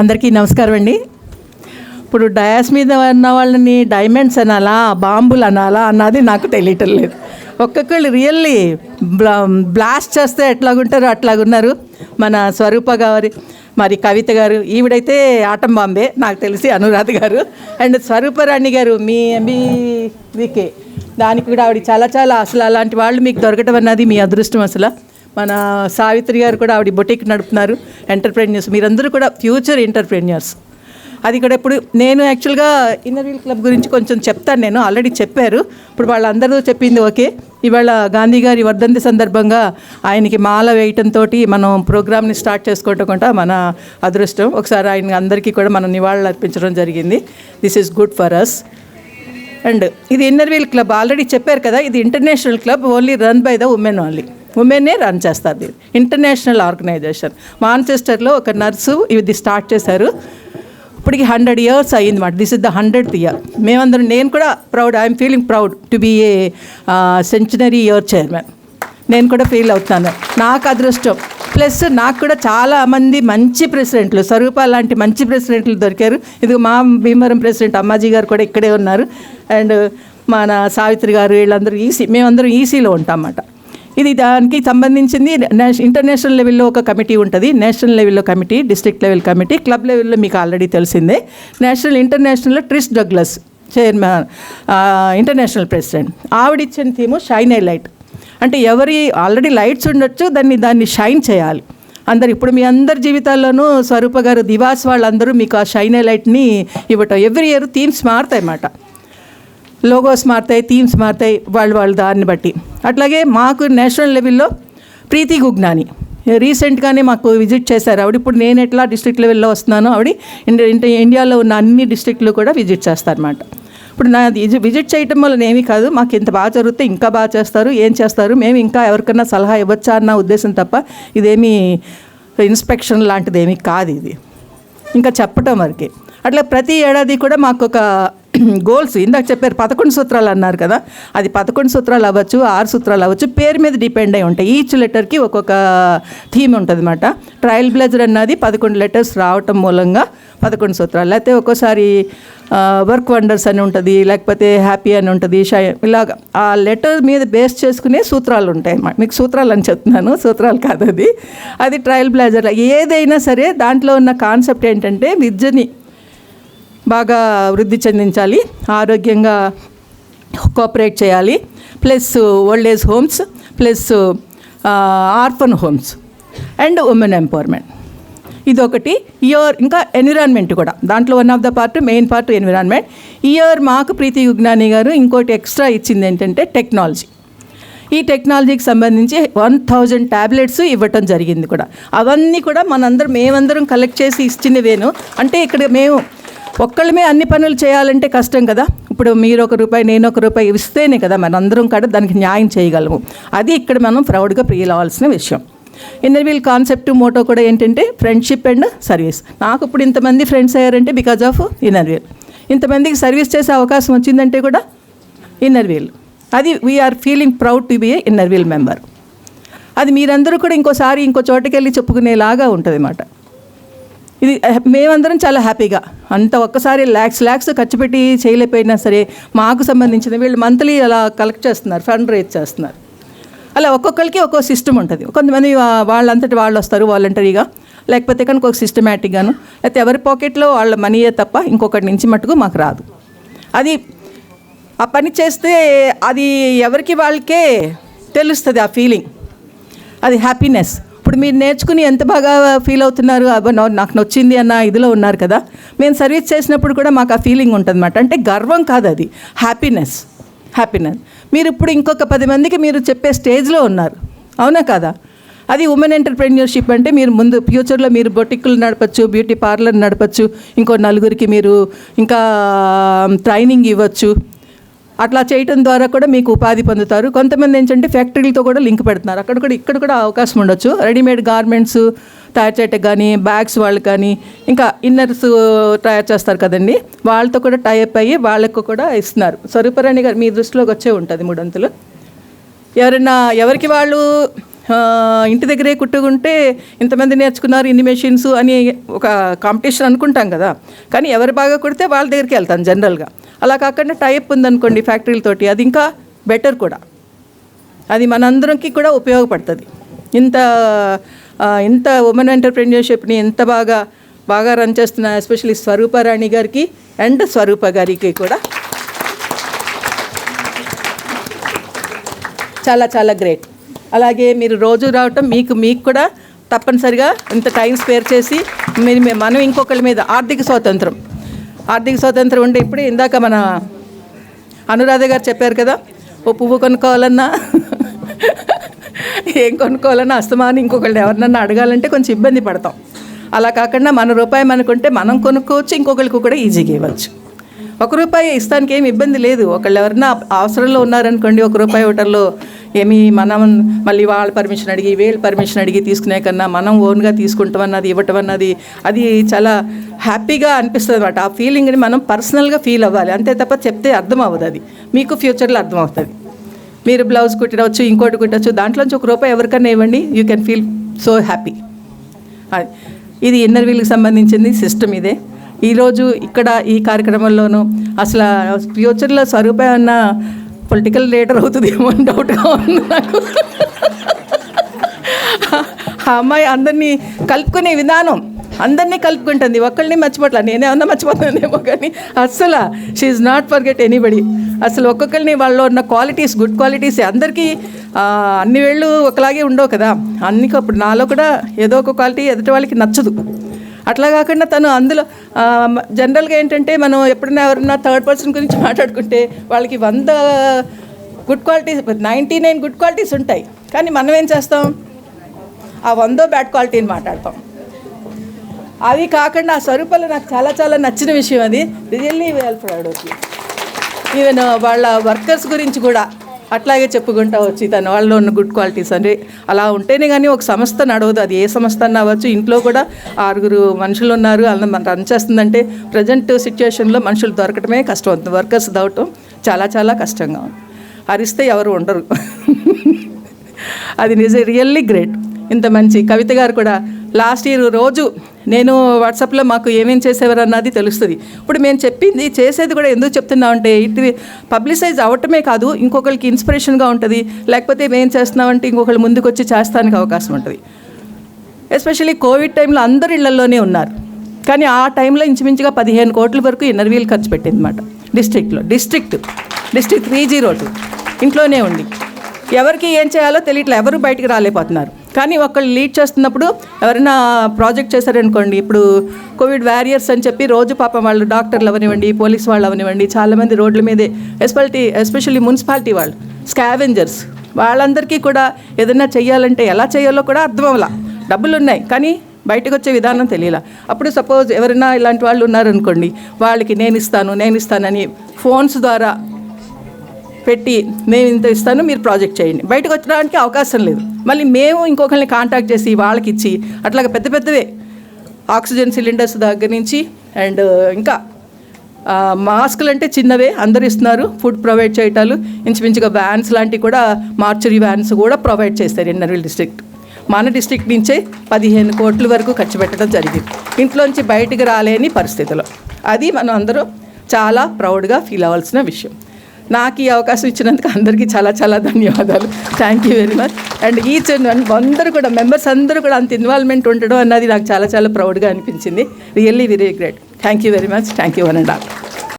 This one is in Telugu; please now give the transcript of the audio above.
అందరికీ నమస్కారం అండి. ఇప్పుడు డయాస్ మీద ఉన్న వాళ్ళని డైమండ్స్ అనాలా బాంబులు అనాలా అన్నది నాకు తెలియటం లేదు. ఒక్కొక్కళ్ళు రియల్లీ బ్లా బ్లాస్ట్ చేస్తే ఎట్లాగుంటారో అట్లాగున్నారు. మన స్వరూప గారి మరి కవిత గారు ఈవిడైతే ఆటం బాంబే నాకు తెలిసి అనురాధ గారు. అండ్ స్వరూపరాణి గారు మీ ఎంబీవికే దానికి కూడా ఆవిడ చాలా చాలా అసలు అలాంటి వాళ్ళు మీకు దొరకటం అన్నది మీ అదృష్టం అసలు. మన సావిత్రి గారు కూడా ఆవిడ బొటిక్ నడుపుతున్నారు ఎంటర్ప్రెన్యూర్స్. మీరందరూ కూడా ఫ్యూచర్ ఎంటర్ప్రెన్యూర్స్. అది కూడా ఇప్పుడు నేను యాక్చువల్గా ఇన్నర్ వీల్ క్లబ్ గురించి కొంచెం చెప్తాను నేను ఆల్రెడీ చెప్పారు. ఇప్పుడు వాళ్ళందరూ చెప్పింది ఓకే. ఇవాళ గాంధీ గారి వర్ధంతి సందర్భంగా ఆయనకి మాల వేయటంతో మనం ప్రోగ్రామ్ని స్టార్ట్ చేసుకోవటం మన అదృష్టం. ఒకసారి ఆయన అందరికీ కూడా మనం నివాళులు అర్పించడం జరిగింది. This is good for us and ఇది ఇన్నర్ వీల్ క్లబ్ ఆల్రెడీ చెప్పారు కదా ఇది international club only run by the women only. ఉమెన్నే run చేస్తారు ఇంటర్నేషనల్ ఆర్గనైజేషన్. మాంచెస్టర్లో ఒక నర్సు ఇది స్టార్ట్ చేశారు. ఇప్పటికి హండ్రెడ్ ఇయర్స్ అయ్యింది మాట. This is the hundred year మేమందరం నేను కూడా proud I'm feeling proud to be a centenary year chairman నేను కూడా ఫీల్ అవుతున్నాను. నాకు అదృష్టం. ప్లస్ నాకు కూడా చాలా మంది మంచి ప్రెసిడెంట్లు స్వరూప లాంటి మంచి ప్రెసిడెంట్లు దొరికారు. ఇది మా భీమవరం ప్రెసిడెంట్ అమ్మాజీ గారు కూడా ఇక్కడే ఉన్నారు. అండ్ మన సావిత్రి గారు వీళ్ళందరూ ఈసీ మేమందరం ఈసీలో ఉంటాం అన్నమాట ఇది దానికి సంబంధించింది నేష- ఇంటర్నేషనల్ లెవెల్లో ఒక కమిటీ ఉంటుంది. నేషనల్ లెవెల్లో committee district level committee club లెవెల్లో మీకు ఆల్రెడీ తెలిసిందే. National ఇంటర్నేషనల్లో Trish Douglas chairman international president ఆవిడిచ్చిన theme shine a light అంటే ఎవరి ఆల్రెడీ లైట్స్ ఉండొచ్చు దాన్ని దాన్ని షైన్ చేయాలి. అందరు ఇప్పుడు మీ అందరి జీవితాల్లోనూ స్వరూప గారు దివాస్ వాళ్ళందరూ మీకు ఆ షైన్ లైట్ని ఇవ్వటం. ఎవ్రీ ఇయర్ థీమ్స్ మారుతాయి అన్నమాట లోగోస్ మారుతాయి థీమ్స్ మారుతాయి వాళ్ళు వాళ్ళ దాన్ని బట్టి. అట్లాగే మాకు నేషనల్ లెవెల్లో ప్రీతి గుగ్నాని. రీసెంట్గానే మాకు విజిట్ చేశారు ఆవిడ. ఇప్పుడు నేను ఎట్లా డిస్ట్రిక్ట్ లెవెల్లో వస్తున్నానో ఆవిడ ఇండియాలో ఉన్న అన్ని డిస్ట్రిక్ట్లు కూడా విజిట్ చేస్తారన్నమాట. ఇప్పుడు నా ఇది విజిట్ చేయటం వల్ల ఏమీ కాదు మాకు ఇంత బాగా జరిగితే ఇంకా బాగా చేస్తారు ఏం చేస్తారు మేము ఇంకా ఎవరికన్నా సలహా ఇవ్వచ్చా అన్న ఉద్దేశం తప్ప ఇదేమీ ఇన్స్పెక్షన్ లాంటిది ఏమీ కాదు ఇది. ఇంకా చెప్పటం వరకే. అట్లా ప్రతి ఏడాది కూడా మాకు ఒక గోల్స్ ఇందాక చెప్పారు పదకొండు సూత్రాలు అన్నారు కదా. అది పదకొండు సూత్రాలు అవ్వచ్చు ఆరు సూత్రాలు అవ్వచ్చు పేరు మీద డిపెండ్ అయి ఉంటాయి. ఈచ్ లెటర్కి ఒక్కొక్క థీమ్ ఉంటుంది అనమాట ట్రయల్ బ్లెజర్ అన్నది పదకొండు లెటర్స్ రావటం మూలంగా పదకొండు సూత్రాలు. లేకపోతే ఒక్కోసారి వర్క్ వండర్స్ అని ఉంటుంది లేకపోతే హ్యాపీ అని ఉంటుంది షై ఇలాగ. ఆ లెటర్ మీద బేస్ చేసుకునే సూత్రాలు ఉంటాయి అన్నమాట. మీకు సూత్రాలు అని చెప్తున్నాను. సూత్రాలు కాదు అది. అది ట్రయల్ బ్లేజర్ ఏదైనా సరే దాంట్లో ఉన్న కాన్సెప్ట్ ఏంటంటే విద్యని బాగా వృద్ధి చెందించాలి ఆరోగ్యంగా కోఆపరేట్ చేయాలి. Plus old age homes plus orphan homes and women empowerment ఇదొకటి. ఇయర్ ఇంకా ఎన్విరాన్మెంట్ కూడా. దాంట్లో one of the part main part environment year మాకు ప్రీతి యుగ్నాని గారు ఇంకోటి ఎక్స్ట్రా ఇచ్చింది ఏంటంటే టెక్నాలజీ ఈ టెక్నాలజీకి సంబంధించి వన్ థౌజండ్ ట్యాబ్లెట్స్ ఇవ్వటం జరిగింది కూడా. అవన్నీ కూడా మనందరం మేమందరం కలెక్ట్ చేసి ఇచ్చినవేను అంటే ఇక్కడ మేము ఒక్కళ్ళమే అన్ని పనులు చేయాలంటే కష్టం కదా. ఇప్పుడు మీరు ఒక రూపాయి నేను ఒక రూపాయి ఇస్తేనే కదా మనందరం కూడా దానికి న్యాయం చేయగలము. అది ఇక్కడ మనం ప్రౌడ్గా ఫీల్ అవ్వాల్సిన విషయం. ఇన్నర్ వీల్ కాన్సెప్ట్ మోటో కూడా ఏంటంటే ఫ్రెండ్షిప్ అండ్ సర్వీస్ నాకు ఇప్పుడు ఇంతమంది ఫ్రెండ్స్ అయ్యారంటే బికాజ్ ఆఫ్ ఇన్నర్ వీల్ ఇంతమందికి సర్వీస్ చేసే అవకాశం వచ్చిందంటే కూడా ఇన్నర్ వీల్ అది we are feeling proud to be a inner wheel member అది మీరందరూ కూడా ఇంకోసారి ఇంకో చోటుకి వెళ్ళి చెప్పుకునేలాగా ఉంటుంది అన్నమాట ఇది eh, మేమందరం చాలా హ్యాపీగా. అంత ఒక్కసారి ల్యాక్స్ ల్యాక్స్ ఖర్చు పెట్టి చేయలేకపోయినా సరే మాకు సంబంధించిన వీళ్ళు మంత్లీ అలా కలెక్ట్ చేస్తున్నారు ఫండ్ రేజ్ చేస్తున్నారు. అలా ఒక్కొక్కరికి ఒక్కో సిస్టమ్ ఉంటుంది. కొంతమంది వాళ్ళంతటి వాళ్ళు వస్తారు వాలంటరీగా లేకపోతే కనుక ఒక సిస్టమేటిక్గాను లేకపోతే ఎవరి పాకెట్లో వాళ్ళ మనీయే తప్ప ఇంకొకటి నుంచి మటుకు మాకు రాదు. అది ఆ పని చేస్తే అది ఎవరికి వాళ్ళకే తెలుస్తుంది ఆ ఫీలింగ్ అది హ్యాపీనెస్ ఇప్పుడు మీరు నేర్చుకుని ఎంత బాగా ఫీల్ అవుతున్నారు? నాకు నచ్చింది అన్న ఇదిలో ఉన్నారు కదా. మేము సర్వీస్ చేసినప్పుడు కూడా మాకు ఆ ఫీలింగ్ ఉంటుందన్నమాట. అంటే గర్వం కాదు అది. హ్యాపీనెస్ హ్యాపీనెస్ మీరు ఇప్పుడు ఇంకొక పది మందికి మీరు చెప్పే స్టేజ్లో ఉన్నారు. అవునా కదా? అది ఉమెన్ ఎంటర్ప్రెన్యూర్షిప్ అంటే మీరు ముందు ఫ్యూచర్లో మీరు బొటిక్లు నడపచ్చు బ్యూటీ పార్లర్ నడపచ్చు ఇంకో నలుగురికి మీరు ఇంకా ట్రైనింగ్ ఇవ్వచ్చు. అట్లా చేయటం ద్వారా కూడా మీకు ఉపాధి పొందుతారు. కొంతమంది ఏంటంటే ఫ్యాక్టరీలతో కూడా లింక్ పెడుతున్నారు. అక్కడ కూడా ఇక్కడ కూడా అవకాశం ఉండొచ్చు. రెడీమేడ్ గార్మెంట్స్ తయారు చేయటం కానీ బ్యాగ్స్ వాళ్ళు కానీ ఇంకా ఇన్నర్స్ తయారు చేస్తారు కదండి. వాళ్ళతో కూడా టైప్ అయ్యి వాళ్ళకు కూడా ఇస్తున్నారు. స్వరూపరాణి గారు మీ దృష్టిలోకి వచ్చే ఉంటుంది మూడొంతులు ఎవరైనా ఎవరికి వాళ్ళు ఇంటి దగ్గరే కుట్టుకుంటే ఇంతమంది నేర్చుకున్నారు ఇన్ని మెషిన్స్ అని ఒక కాంపిటీషన్ అనుకుంటాం కదా. కానీ ఎవరు బాగా కుడితే వాళ్ళ దగ్గరికి వెళ్తాను జనరల్గా అలా కాకుండా టైప్ ఉందనుకోండి ఫ్యాక్టరీలతోటి అది ఇంకా బెటర్ కూడా. అది మనందరికి కూడా ఉపయోగపడుతుంది. ఇంత ఇంత ఉమెన్ ఎంటర్ప్రెన్యూర్షిప్ని ఎంత బాగా బాగా రన్ చేస్తున్న ఎస్పెషల్లీ స్వరూపరాణి గారికి అండ్ స్వరూప గారికి కూడా చాలా చాలా గ్రేట్ అలాగే మీరు రోజు రావటం మీకు మీకు కూడా తప్పనిసరిగా ఇంత టైం స్పేర్ చేసి మీరు మనం ఇంకొకరి మీద ఆర్థిక స్వాతంత్రం. ఆర్థిక స్వాతంత్రం ఉండే ఇప్పుడే ఇందాక మన అనురాధ గారు చెప్పారు కదా ఓ పువ్వు కొనుక్కోవాలన్నా ఏం కొనుక్కోవాలన్నా అస్తమాని ఇంకొకళ్ళు ఎవరినన్నా అడగాలంటే కొంచెం ఇబ్బంది పడతాం. అలా కాకుండా మన రూపాయి మనకుంటే మనం కొనుక్కోవచ్చు ఇంకొకరికి కూడా ఈజీగా ఇవ్వచ్చు. ఒక రూపాయి ఇస్తానికి ఏమి ఇబ్బంది లేదు. ఒకళ్ళు ఎవరన్నా అవసరంలో ఉన్నారనుకోండి ఒక రూపాయి హోటల్లో ఏమి మనం మళ్ళీ వాళ్ళ పర్మిషన్ అడిగి వీళ్ళ పర్మిషన్ అడిగి తీసుకునే కన్నా మనం ఓన్గా తీసుకుంటాం అన్నది ఇవ్వటం అన్నది అది చాలా హ్యాపీగా అనిపిస్తుంది అనమాట ఆ ఫీలింగ్ని మనం పర్సనల్గా ఫీల్ అవ్వాలి. అంతే తప్ప చెప్తే అర్థం అవ్వదు అది. మీకు ఫ్యూచర్లో అర్థం అవుతుంది. మీరు బ్లౌజ్ కుట్టవచ్చు ఇంకోటి కుట్టచ్చు దాంట్లోంచి ఒక రూపాయి ఎవరికైనా ఇవ్వండి you can feel so happy అది. ఇది ఇన్నర్ వీల్కి సంబంధించింది సిస్టమ్ ఇదే. ఈరోజు ఇక్కడ ఈ కార్యక్రమంలోనూ అసలు ఫ్యూచర్లో స్వరూప అన్న పొలిటికల్ లీడర్ అవుతుందేమో అని డౌట్గా ఉంది నాకు. ఆ అమ్మాయి అందరినీ కలుపుకునే విధానం అందరినీ కలుపుకుంటుంది. ఒక్కళ్ళని మర్చిపోట్లా. నేనేమన్నా మర్చిపోతానేమో కానీ అస్సలు షీఈ్ నాట్ ఫర్గెట్ ఎనీబడి అసలు ఒక్కొక్కరిని వాళ్ళు ఉన్న క్వాలిటీస్ గుడ్ క్వాలిటీస్ అందరికీ అన్ని వేళ్ళు ఒకలాగే ఉండవు కదా. అన్ని అప్పుడు నాలో కూడా ఏదో ఒక క్వాలిటీ ఎదుటి వాళ్ళకి నచ్చదు. అట్లా కాకుండా తను అందులో జనరల్గా ఏంటంటే మనం ఎప్పుడైనా ఎవరన్నా థర్డ్ పర్సన్ గురించి మాట్లాడుకుంటే వాళ్ళకి వంద good qualities ninety nine good qualities ఉంటాయి. కానీ మనం ఏం చేస్తాం? ఆ వందో బ్యాడ్ క్వాలిటీని మాట్లాడతాం. అవి కాకుండా ఆ స్వరూపాలు నాకు చాలా చాలా నచ్చిన విషయం అది. రియల్లీ వెల్ ప్రౌడ్ ఈవెన్ వాళ్ళ వర్కర్స్ గురించి కూడా అట్లాగే చెప్పుకుంటా వచ్చి తన వాళ్ళలో ఉన్న గుడ్ క్వాలిటీస్ అంటే అలా ఉంటేనే కానీ ఒక సంస్థ నడవదు. అది ఏ సంస్థ అన్న అవ్వచ్చు. ఇంట్లో కూడా ఆరుగురు మనుషులు ఉన్నారు. అలా మన రన్ చేస్తుందంటే ప్రజెంట్ సిచ్యువేషన్లో మనుషులు దొరకటమే కష్టం. అవుతుంది వర్కర్స్ దవటం చాలా చాలా కష్టంగా ఉంది. అరిస్తే ఎవరు ఉండరు. అది నిజ రియల్లీ గ్రేట్ ఇంత మంచి కవిత గారు కూడా లాస్ట్ ఇయర్ రోజు నేను వాట్సాప్లో మాకు ఏమేం చేసేవారు అన్నది తెలుస్తుంది. ఇప్పుడు మేము చెప్పింది చేసేది కూడా ఎందుకు చెప్తున్నామంటే ఇది పబ్లిసైజ్ అవ్వటమే కాదు ఇంకొకరికి ఇన్స్పిరేషన్గా ఉంటుంది. లేకపోతే మేము చేస్తున్నామంటే ఇంకొకళ్ళు ముందుకు వచ్చి చేస్తానికి అవకాశం ఉంటుంది. ఎస్పెషల్లీ కోవిడ్ టైంలో అందరు ఇళ్ళలోనే ఉన్నారు. కానీ ఆ టైంలో ఇంచుమించుగా పదిహేను కోట్ల వరకు ఇన్నర్వ్యూలు ఖర్చు పెట్టింది అనమాట డిస్ట్రిక్ట్లో district district three zero two ఇంట్లోనే ఉంది ఎవరికి ఏం చేయాలో తెలియట్లే. ఎవరు బయటికి రాలేకపోతున్నారు. కానీ ఒకళ్ళు లీడ్ చేస్తున్నప్పుడు ఎవరైనా ప్రాజెక్ట్ చేశారనుకోండి ఇప్పుడు కోవిడ్ వారియర్స్ అని చెప్పి రోజు పాపం వాళ్ళు డాక్టర్లు అవనివ్వండి పోలీస్ వాళ్ళు అవనివ్వండి చాలామంది రోడ్ల మీదే ఎస్పెషల్లీ ఎస్పెషల్లీ మున్సిపాలిటీ వాళ్ళు స్కావెంజర్స్ వాళ్ళందరికీ కూడా ఏదైనా చేయాలంటే ఎలా చేయాలో కూడా అర్థం అవ్వాల. డబ్బులు ఉన్నాయి కానీ బయటకు వచ్చే విధానం తెలియలా. అప్పుడు సపోజ్ ఎవరైనా ఇలాంటి వాళ్ళు ఉన్నారనుకోండి వాళ్ళకి నేను ఇస్తాను నేను ఇస్తానని ఫోన్స్ ద్వారా పెట్టి నేను ఇంత ఇస్తాను మీరు ప్రాజెక్ట్ చేయండి. బయటకు వచ్చడానికి అవకాశం లేదు. మళ్ళీ మేము ఇంకొకరిని కాంటాక్ట్ చేసి వాళ్ళకి ఇచ్చి అట్లాగే పెద్ద పెద్దవే ఆక్సిజన్ సిలిండర్స్ దగ్గర నుంచి అండ్ ఇంకా మాస్కులు అంటే చిన్నవే అందరు ఇస్తున్నారు ఫుడ్ ప్రొవైడ్ చేయటాలు ఇంచుమించుగా వ్యాన్స్ లాంటివి కూడా మార్చరీ వ్యాన్స్ కూడా ప్రొవైడ్ చేస్తారు ఎన్నర్విల్ డిస్ట్రిక్ట్. మన డిస్ట్రిక్ట్ నుంచే పదిహేను కోట్ల వరకు ఖర్చు పెట్టడం జరిగింది. ఇంట్లోంచి బయటికి రాలేని పరిస్థితిలో. అది మనం అందరూ చాలా ప్రౌడ్గా ఫీల్ అవ్వాల్సిన విషయం. నాకు ఈ అవకాశం ఇచ్చినందుకు అందరికీ చాలా చాలా ధన్యవాదాలు. Thank you very much and each and one అందరూ కూడా మెంబర్స్ అందరూ కూడా అంత ఇన్వాల్వ్మెంట్ ఉండడం అన్నది నాకు చాలా చాలా ప్రౌడ్గా అనిపించింది. Really very great thank you very much thank you one and all